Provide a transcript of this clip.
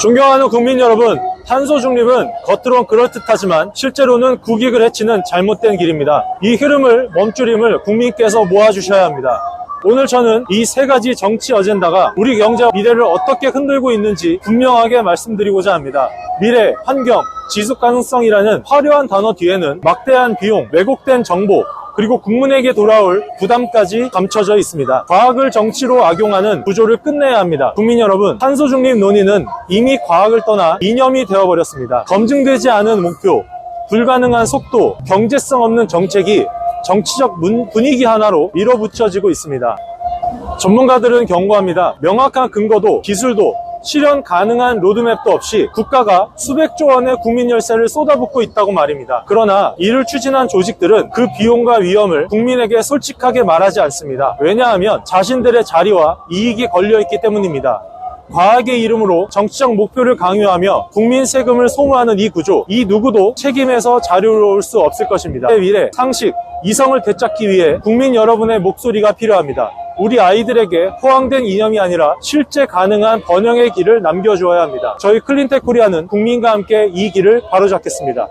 존경하는 국민 여러분, 탄소 중립은 겉으론 그럴듯하지만 실제로는 국익을 해치는 잘못된 길입니다. 이 흐름을 멈추림을 국민께서 모아주셔야 합니다. 오늘 저는 이 세 가지 정치 어젠다가 우리 경제와 미래를 어떻게 흔들고 있는지 분명하게 말씀드리고자 합니다. 미래, 환경, 지속 가능성이라는 화려한 단어 뒤에는 막대한 비용, 왜곡된 정보, 그리고 국민에게 돌아올 부담까지 감춰져 있습니다. 과학을 정치로 악용하는 구조를 끝내야 합니다. 국민 여러분, 탄소 중립 논의는 이미 과학을 떠나 이념이 되어버렸습니다. 검증되지 않은 목표, 불가능한 속도, 경제성 없는 정책이 정치적 문- 분위기 하나로 밀어붙여지고 있습니다. 전문가들은 경고합니다. 명확한 근거도 기술도 실현 가능한 로드맵도 없이 국가가 수백조 원의 국민 열세를 쏟아붓고 있다고 말입니다. 그러나 이를 추진한 조직들은 그 비용과 위험을 국민에게 솔직하게 말하지 않습니다. 왜냐하면 자신들의 자리와 이익이 걸려있기 때문입니다. 과학의 이름으로 정치적 목표를 강요하며 국민 세금을 소모하는 이 구조, 이 누구도 책임에서 자유로울 수 없을 것입니다. 미래, 상식, 이성을 되찾기 위해 국민 여러분의 목소리가 필요합니다. 우리 아이들에게 허황된 이념이 아니라 실제 가능한 번영의 길을 남겨주어야 합니다. 저희 클린텍 코리아는 국민과 함께 이 길을 바로잡겠습니다.